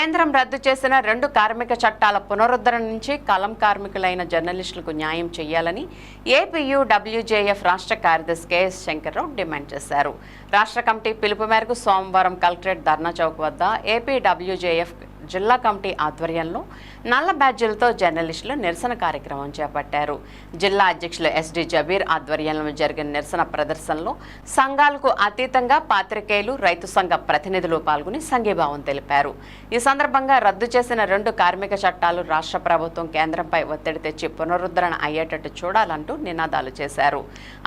కేంద్రం రద్దు చేసిన రెండు కార్మిక చట్టాల పునరుద్ధరణ నుంచి కలం కార్మికులైన జర్నలిస్టులకు న్యాయం చేయాలని ఏపీయూడబ్ల్యూజేఎఫ్ రాష్ట్ర కార్యదర్శి కెఎస్ శంకర్రావు డిమాండ్ చేశారు. రాష్ట్ర కమిటీ పిలుపు మేరకు సోమవారం కలెక్టరేట్ ధర్నా చౌక్ వద్ద ఏపీడబ్ల్యూజేఎఫ్ జిల్లా కమిటీ ఆధ్వర్యంలో నల్ల బ్యాడ్జీలతో జర్నలిస్టులు నిరసన కార్యక్రమం చేపట్టారు. జిల్లా అధ్యక్షులు ఎస్డి జబీర్ ఆధ్వర్యంలో జరిగిన నిరసన ప్రదర్శనలో సంఘాలకు అతీతంగా పాత్రికేయులు రైతు సంఘ ప్రతినిధులు పాల్గొని సంఘీభావం తెలిపారు. ఈ సందర్భంగా రద్దు చేసిన రెండు కార్మిక చట్టాలు రాష్ట్ర ప్రభుత్వం కేంద్రంపై ఒత్తిడి తెచ్చి పునరుద్ధరణ అయ్యేటట్టు చూడాలంటూ నినాదాలు చేశారు.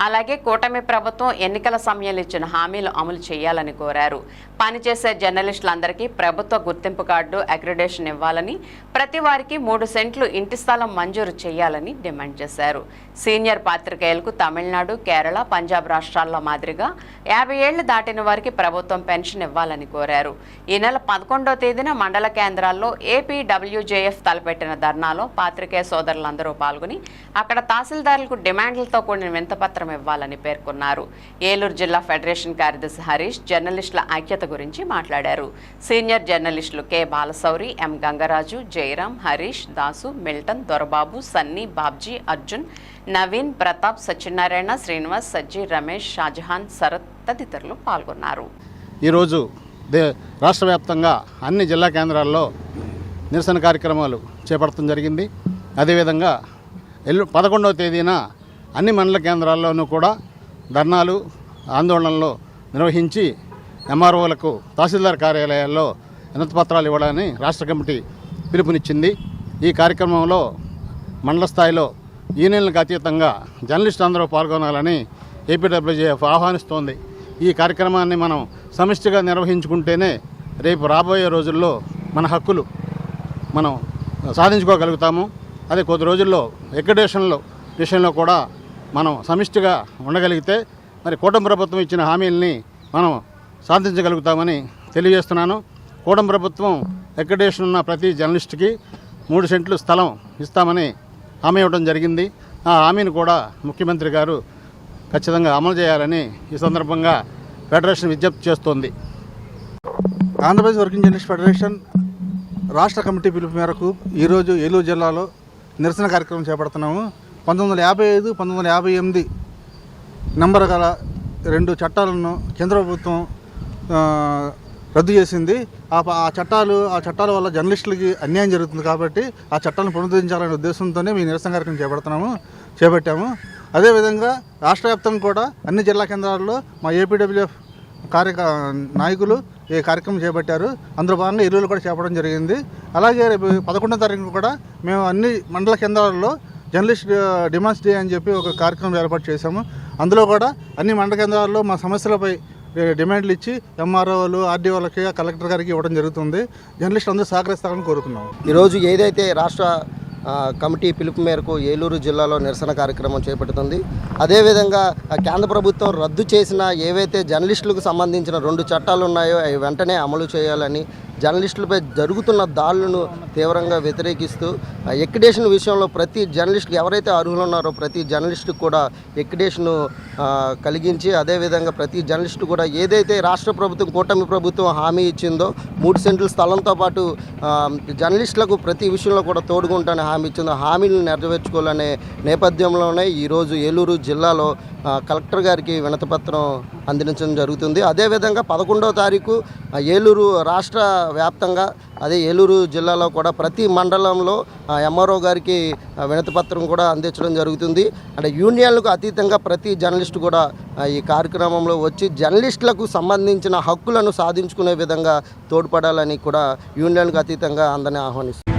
అలాగే కూటమి ప్రభుత్వం ఎన్నికల సమయంలో ఇచ్చిన హామీలు అమలు చేయాలని కోరారు. పనిచేసే జర్నలిస్టులందరికీ ప్రభుత్వ గుర్తింపు కార్డు అగ్రిడేషన్ ఇవ్వాలని ప్రతి వారికి మూడు సెంట్లు ఇంటి స్థలం మంజూరు చేయాలని డిమాండ్ చేశారు. సీనియర్ పాత్రికేయులకు తమిళనాడు కేరళ పంజాబ్ రాష్ట్రాల్లో మాదిరిగా యాభై ఏళ్ళు దాటిన వారికి ప్రభుత్వం పెన్షన్ ఇవ్వాలని కోరారు. ఈ నెల పదకొండో తేదీన మండల కేంద్రాల్లో ఏపీడబ్ల్యూజేఎఫ్ తలపెట్టిన ధర్నాలో పాత్రికేయ సోదరులందరూ పాల్గొని అక్కడ తహసీల్దారులకు డిమాండ్లతో కూడిన వింతపత్రం ఇవ్వాలని పేర్కొన్నారు. ఏలూరు జిల్లా ఫెడరేషన్ కార్యదర్శి హరీష్ జర్నలిస్టుల ఐక్యత గురించి మాట్లాడారు. సీనియర్ జర్నలిస్టులు K. Sowri M Gangaraju Jayaram Harish Dasu Milton Dorababu Sunny Babji Arjun Naveen Pratap Satyanarayana Srinivas Sajji Ramesh Shahjahan Sarath తదితరులు పాల్గొన్నారు. ఈరోజు దే రాష్ట్ర వ్యాప్తంగా అన్ని జిల్లా కేంద్రాల్లో నిరసన కార్యక్రమాలు చేపడటం జరిగింది. అదేవిధంగా ఎల్లు పదకొండవ తేదీన అన్ని మండల కేంద్రాల్లోనూ కూడా ధర్నాలు ఆందోళనలు నిర్వహించి ఎంఆర్ఓలకు తహసీల్దార్ కార్యాలయాల్లో వినతిపత్రాలు ఇవ్వడాన్ని రాష్ట్ర కమిటీ పిలుపునిచ్చింది. ఈ కార్యక్రమంలో మండల స్థాయిలో యూనియన్లకు అతీతంగా జర్నలిస్టు అందరూ పాల్గొనాలని ఏపీడబ్ల్యూజేఎఫ్ ఆహ్వానిస్తోంది. ఈ కార్యక్రమాన్ని మనం సమిష్టిగా నిర్వహించుకుంటేనే రేపు రాబోయే రోజుల్లో మన హక్కులు మనం సాధించుకోగలుగుతాము. అదే కొద్ది రోజుల్లో ఎక్కడేషన్ల విషయంలో కూడా మనం సమిష్టిగా ఉండగలిగితే మరి కూటమి ప్రభుత్వం ఇచ్చిన హామీల్ని మనం సాధించగలుగుతామని తెలియజేస్తున్నాను. కూడం ప్రభుత్వం ఎక్కడేషన్ ఉన్న ప్రతి జర్నలిస్ట్కి మూడు సెంట్లు స్థలం ఇస్తామని హామీ ఇవ్వడం జరిగింది. ఆ హామీని కూడా ముఖ్యమంత్రి గారు ఖచ్చితంగా అమలు చేయాలని ఈ సందర్భంగా ఫెడరేషన్ విజ్ఞప్తి చేస్తోంది. ఆంధ్రప్రదేశ్ వర్కింగ్ జర్నలిస్ట్ ఫెడరేషన్ రాష్ట్ర కమిటీ పిలుపు మేరకు ఈరోజు ఏలూరు జిల్లాలో నిరసన కార్యక్రమం చేపడుతున్నాము. పంతొమ్మిది వందల యాభై ఐదు పంతొమ్మిది వందల యాభై ఎనిమిది నంబర్ గల రెండు చట్టాలను కేంద్ర ప్రభుత్వం రద్దు చేసింది. ఆ ప- ఆ చట్టాలు ఆ చట్టాల వల్ల జర్నలిస్టులకి అన్యాయం జరుగుతుంది కాబట్టి ఆ చట్టాలను పునరుద్ధరించాలనే ఉద్దేశంతోనే మీ నిరసన కార్యక్రమం చేపడుతున్నాము చేపట్టాము. అదేవిధంగా రాష్ట్ర వ్యాప్తంగా కూడా అన్ని జిల్లా కేంద్రాల్లో మా ఏపీడబ్ల్యూఎఫ్ కార్య నాయకులు ఈ కార్యక్రమం చేపట్టారు. అందులో భాగంగా ఎరువులు కూడా చేపడం జరిగింది. అలాగే రేపు పదకొండో తారీఖు కూడా మేము అన్ని మండల కేంద్రాల్లో జర్నలిస్ట్ డిమాండ్స్ డే అని చెప్పి ఒక కార్యక్రమం ఏర్పాటు చేశాము. అందులో కూడా అన్ని మండల కేంద్రాల్లో మా సమస్యలపై డిమాండ్లు ఇచ్చి ఎంఆర్ఓలు ఆర్డీఓలకి కలెక్టర్ గారికి ఇవ్వడం జరుగుతుంది. జర్నలిస్ట్ అందరూ సహకరిస్తారని కోరుతున్నాం. ఈరోజు ఏదైతే రాష్ట్ర కమిటీ పిలుపు మేరకు ఏలూరు జిల్లాలో నిరసన కార్యక్రమం చేపడుతుంది అదేవిధంగా కేంద్ర ప్రభుత్వం రద్దు చేసిన ఏవైతే జర్నలిస్టులకు సంబంధించిన రెండు చట్టాలు ఉన్నాయో అవి వెంటనే అమలు చేయాలని జర్నలిస్టులపై జరుగుతున్న దాడులను తీవ్రంగా వ్యతిరేకిస్తూ ఆ, విషయంలో ప్రతి జర్నలిస్టుకి ఎవరైతే అర్హులు ఉన్నారో ప్రతి జర్నలిస్టుకు కూడా ఎక్రిడేషను కలిగించి అదేవిధంగా ప్రతి జర్నలిస్టు కూడా ఏదైతే రాష్ట్ర ప్రభుత్వం కూటమి ప్రభుత్వం హామీ ఇచ్చిందో మూడు సెంట్ల స్థలంతో పాటు జర్నలిస్టులకు ప్రతి విషయంలో కూడా తోడుకుంటానని హామీ ఇచ్చిందో హామీలను నెరవేర్చుకోవాలనే నేపథ్యంలోనే ఈరోజు ఏలూరు జిల్లాలో కలెక్టర్ గారికి వినతిపత్రం అందించడం జరుగుతుంది. అదేవిధంగా పదకొండవ తారీఖు ఏలూరు రాష్ట్ర వ్యాప్తంగా అదే ఏలూరు జిల్లాలో కూడా ప్రతి మండలంలో ఎంఆర్ఓ గారికి వినతిపత్రం కూడా అందించడం జరుగుతుంది. అంటే యూనియన్లకు అతీతంగా ప్రతి జర్నలిస్టు కూడా ఈ కార్యక్రమంలో వచ్చి జర్నలిస్టులకు సంబంధించిన హక్కులను సాధించుకునే విధంగా తోడ్పడాలని కూడా యూనియన్కు అతీతంగా అందరినీ ఆహ్వానిస్తుంది